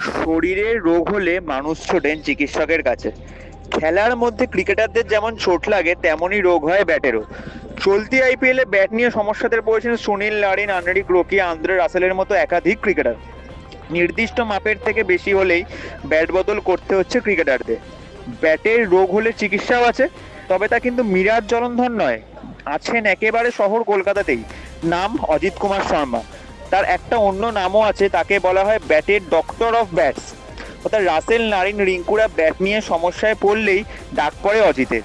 শরীরের রোগ হলে মানুষ ছোটেন চিকিৎসকের কাছে। খেলার মধ্যে ক্রিকেটারদের যেমন চোট লাগে, তেমনই রোগ হয় ব্যাটেরও। চলতি আইপিএলে ব্যাট নিয়ে সমস্যাতে পড়েছেন সুনীল নারিন আন্দ্রিক রোকি, আন্দ্রে রাসেলের মতো একাধিক ক্রিকেটার। নির্দিষ্ট মাপের থেকে বেশি হলেই ব্যাট বদল করতে হচ্ছে ক্রিকেটারদের। ব্যাটের রোগ হলে চিকিৎসাও আছে, তবে তা কিন্তু মিরাজ জলন্ধর নয়। আছেন একেবারে শহর কলকাতাতেই। নাম অজিত কুমার শর্মা। তার একটা অন্য নামও আছে, তাকে বলা হয় ব্যাটের ডক্টর অফ ব্যাটস। অর্থাৎ রাসেল নারিন রিঙ্কুরা ব্যাট নিয়ে সমস্যায় পড়লেই ডাক পড়ে অজিতের।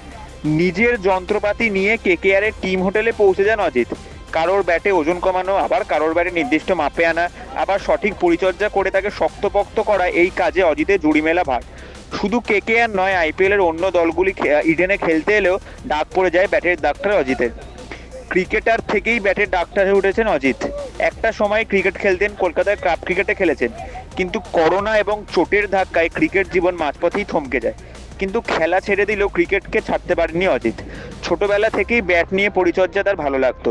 নিজের যন্ত্রপাতি নিয়ে কেকেআরের টিম হোটেলে পৌঁছে যান অজিত। কারোর ব্যাটে ওজন কমানো, আবার কারোর ব্যাটে নির্দিষ্ট মাপে আনা, আবার সঠিক পরিচর্যা করে তাকে শক্তপোক্ত করা, এই কাজে অজিতের জুড়ি মেলা ভার। শুধু কেকেআর নয়, আইপিএলের অন্য দলগুলি ইডেনে খেলতে এলেও ডাক পড়ে যায় ব্যাটের ডাক্তার অজিতের। ক্রিকেটার থেকেই ব্যাটের ডাক্তার হয়ে উঠেছেন অজিত। একটা সময় ক্রিকেট খেলতেন, কলকাতায় ক্লাব ক্রিকেটে খেলেছেন। কিন্তু করোনা এবং চোটের ধাক্কায় ক্রিকেট জীবন মাঝপথেই থমকে যায়। কিন্তু খেলা ছেড়ে দিলেও ক্রিকেটকে ছাড়তে পারেনি অজিত। ছোটবেলা থেকেই ব্যাট নিয়ে পরিচর্যা তার ভালো লাগতো।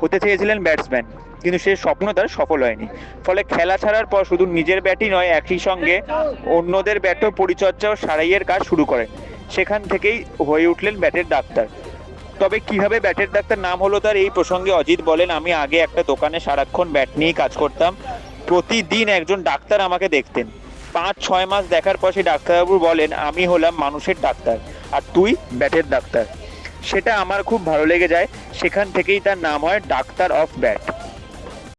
হতে চেয়েছিলেন ব্যাটসম্যান, কিন্তু সে স্বপ্ন তার সফল হয়নি। ফলে খেলা ছাড়ার পর শুধু নিজের ব্যাটই নয়, একই সঙ্গে অন্যদের ব্যাটও পরিচর্যা ও সারাইয়ের কাজ শুরু করেন। সেখান থেকেই হয়ে উঠলেন ব্যাটের ডাক্তার তবে কীভাবে ব্যাটের ডাক্তার নাম হলো তার, এই প্রসঙ্গে অজিত বলেন, আমি আগে একটা দোকানে সারাক্ষণ ব্যাট নিয়েই কাজ করতাম। প্রতিদিন একজন ডাক্তার আমাকে দেখতেন। পাঁচ, ছয় মাস দেখার পর সেই ডাক্তারবাবু বলেন, আমি হলাম মানুষের ডাক্তার, আর তুই ব্যাটের ডাক্তার। সেটা আমার খুব ভালো লেগে যায়। সেখান থেকেই তার নাম হয় ডাক্তার অফ ব্যাট।